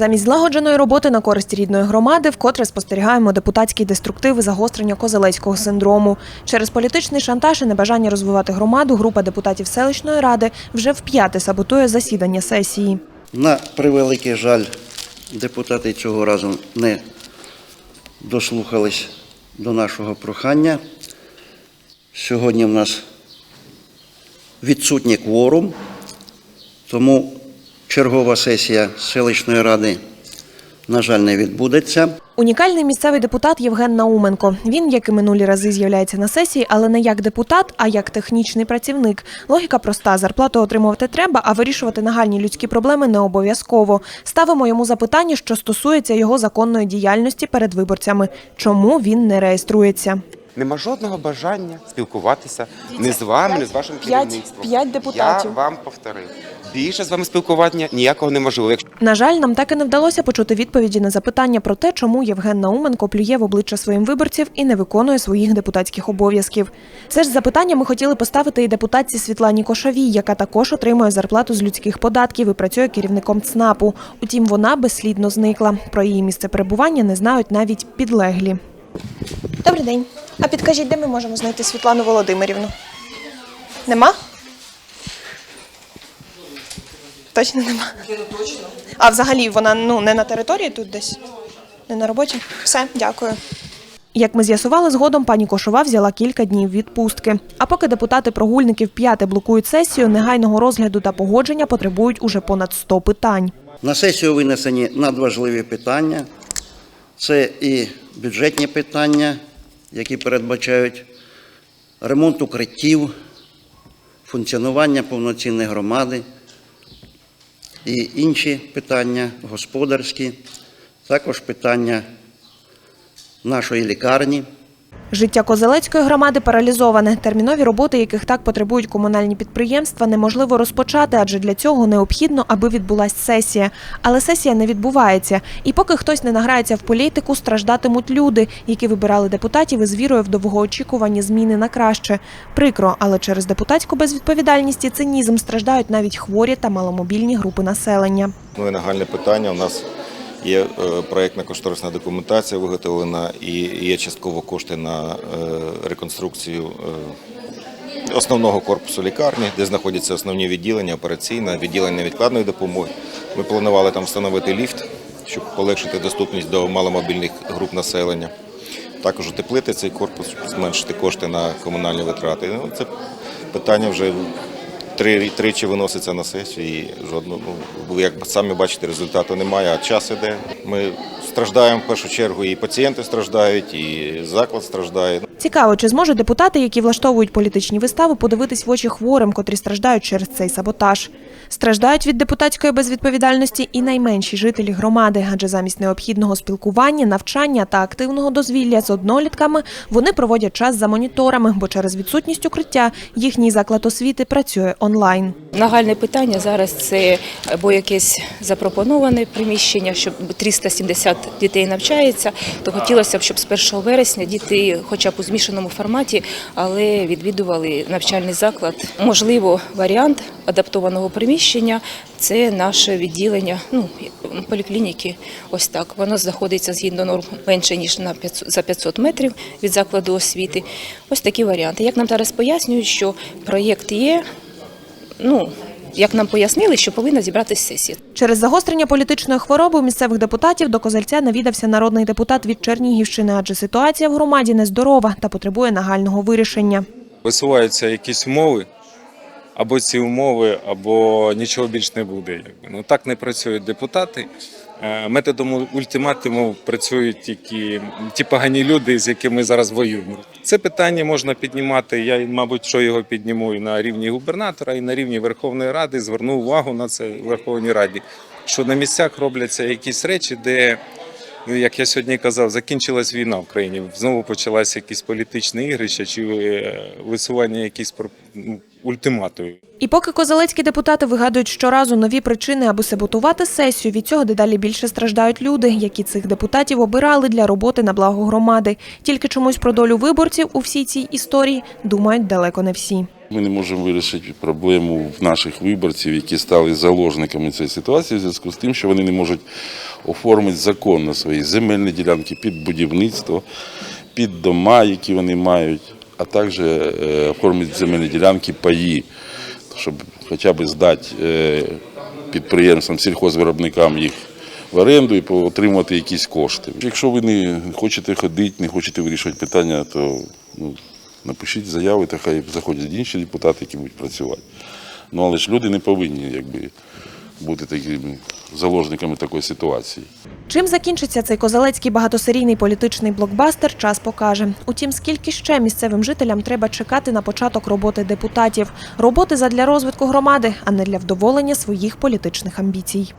Замість злагодженої роботи на користь рідної громади вкотре спостерігаємо депутатський деструктив і загострення козелецького синдрому. Через політичний шантаж і небажання розвивати громаду група депутатів селищної ради вже вп'яте саботує засідання сесії. На превеликий жаль, депутати цього разу не дослухались до нашого прохання. Сьогодні в нас відсутній кворум, тому чергова сесія селищної ради, на жаль, не відбудеться. Унікальний місцевий депутат Євген Науменко. Він, як і минулі рази, з'являється на сесії, але не як депутат, а як технічний працівник. Логіка проста: зарплату отримувати треба, а вирішувати нагальні людські проблеми не обов'язково. Ставимо йому запитання, що стосується його законної діяльності перед виборцями. Чому він не реєструється? Нема жодного бажання спілкуватися не з вами, не з вашим п'ять- керівництвом. п'ять депутатів. Я вам повторив. Більше з вами спілкування ніякого неможливо. На жаль, нам так і не вдалося почути відповіді на запитання про те, чому Євген Науменко плює в обличчя своїм виборців і не виконує своїх депутатських обов'язків. Це ж запитання ми хотіли поставити і депутатці Світлані Кошовій, яка також отримує зарплату з людських податків і працює керівником ЦНАПу. Утім, вона безслідно зникла. Про її місце перебування не знають навіть підлеглі. Добрий день. А підкажіть, де ми можемо знайти Світлану Володимирівну? Нема? Точно нема. Точно. А взагалі вона ну не на території тут десь? Не на роботі? Все, дякую. Як ми з'ясували згодом, пані Кошова взяла кілька днів відпустки. А поки депутати прогульників п'яте блокують сесію, негайного розгляду та погодження потребують уже понад 100 питань. На сесію винесені надважливі питання. Це і бюджетні питання, які передбачають ремонт укриттів, функціонування повноцінної громади і інші питання господарські, також питання нашої лікарні. Життя Козелецької громади паралізоване. Термінові роботи, яких так потребують комунальні підприємства, неможливо розпочати, адже для цього необхідно, аби відбулась сесія. Але сесія не відбувається. І поки хтось не награється в політику, страждатимуть люди, які вибирали депутатів із вірою в довгоочікувані зміни на краще. Прикро, але через депутатську безвідповідальність і цинізм страждають навіть хворі та маломобільні групи населення. Ну і нагальне питання. У нас є е, проєктна кошторисна документація виготовлена і є частково кошти на е, реконструкцію е, основного корпусу лікарні, де знаходяться основні відділення, операційне, відділення невідкладної допомоги. Ми планували там встановити ліфт, щоб полегшити доступність до маломобільних груп населення. Також утеплити цей корпус, щоб зменшити кошти на комунальні витрати. Ну, це питання вже три, тричі виноситься на сесію і жодного, ну, як самі бачите, результату немає, а час іде. Ми страждаємо в першу чергу, і пацієнти страждають, і заклад страждає. Цікаво, чи зможуть депутати, які влаштовують політичні вистави, подивитись в очі хворим, котрі страждають через цей саботаж. Страждають від депутатської безвідповідальності і найменші жителі громади, адже замість необхідного спілкування, навчання та активного дозвілля з однолітками вони проводять час за моніторами, бо через відсутність укриття їхній заклад освіти працює онлайн. Нагальне питання зараз це або якесь запропоноване приміщення, щоб 370 дітей навчається, то хотілося б, щоб з 1 вересня діти, хоча б у змішаному форматі, але відвідували навчальний заклад. Можливо, варіант адаптованого приміщення це наше відділення, ну поліклініки. Ось так. Воно знаходиться згідно норм менше ніж на 500, за 500 метрів від закладу освіти. Ось такі варіанти. Як нам зараз пояснюють, що проєкт є. Ну, як нам пояснили, що повинна зібратися сесія. Через загострення політичної хвороби у місцевих депутатів до Козельця навідався народний депутат від Чернігівщини, адже ситуація в громаді нездорова та потребує нагального вирішення. висуваються якісь умови, або ці умови, або нічого більш не буде. Ну так не працюють депутати. Е, Методом ультиматуму працюють тільки ті погані люди, з якими зараз воюємо. Це питання можна піднімати. Я, мабуть, що його підніму і на рівні губернатора, і на рівні Верховної Ради. Зверну увагу на це Верховній Раді, що на місцях робляться якісь речі, де як я сьогодні казав, закінчилась війна в країні. Знову почалися якісь політичні ігрища чи е, висування якісь ну, ультиматумів. І поки козелецькі депутати вигадують щоразу нові причини, аби саботувати сесію, від цього дедалі більше страждають люди, які цих депутатів обирали для роботи на благо громади. Тільки чомусь про долю виборців у всій цій історії думають далеко не всі. Ми не можемо вирішити проблему в наших виборців, які стали заложниками цієї ситуації, в зв'язку з тим, що вони не можуть оформити законно свої земельні ділянки під будівництво, під дома, які вони мають, а також е, оформити земельні ділянки паї, щоб хоча б здати е, підприємствам, сільхозвиробникам їх в оренду і отримати якісь кошти. Якщо ви не хочете ходити, не хочете вирішувати питання, то ну, напишіть заяви, та хай заходять інші депутати, які будуть працювати. Ну але ж люди не повинні якби, бути такими заложниками такої ситуації. Чим закінчиться цей козелецький багатосерійний політичний блокбастер, час покаже. Утім, скільки ще місцевим жителям треба чекати на початок роботи депутатів, роботи задля розвитку громади, а не для вдоволення своїх політичних амбіцій.